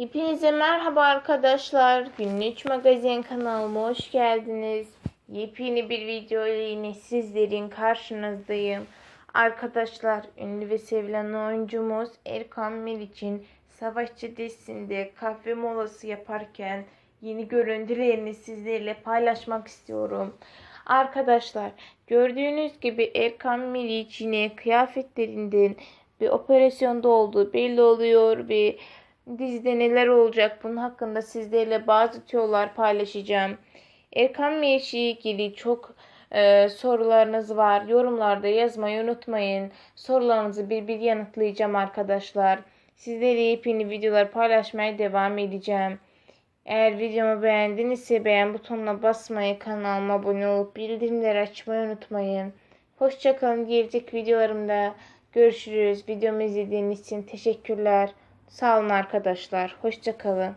Hepinize merhaba arkadaşlar. Günlük Magazin kanalıma hoş geldiniz. Yepyeni bir video ile yine sizlerin karşınızdayım. Arkadaşlar ünlü ve sevilen oyuncumuz Erkan Meriç'in Savaşçı dizisinde kahve molası yaparken yeni görüntülerini sizlerle paylaşmak istiyorum. Arkadaşlar gördüğünüz gibi Erkan Meriç yine kıyafetlerinden bir operasyonda olduğu belli oluyor ve dizide neler olacak bunun hakkında sizlerle bazı tüyolar paylaşacağım. Erkan Meriç'le ilgili çok e, sorularınız var. Yorumlarda yazmayı unutmayın. Sorularınızı bir bir yanıtlayacağım arkadaşlar. Sizlerle yepyeni videolar paylaşmaya devam edeceğim. Eğer videomu beğendinizse beğen butonuna basmayı, kanalıma abone olup bildirimleri açmayı unutmayın. Hoşçakalın. Gelecek videolarımda görüşürüz. Videomu izlediğiniz için teşekkürler. Sağ olun arkadaşlar. Hoşçakalın.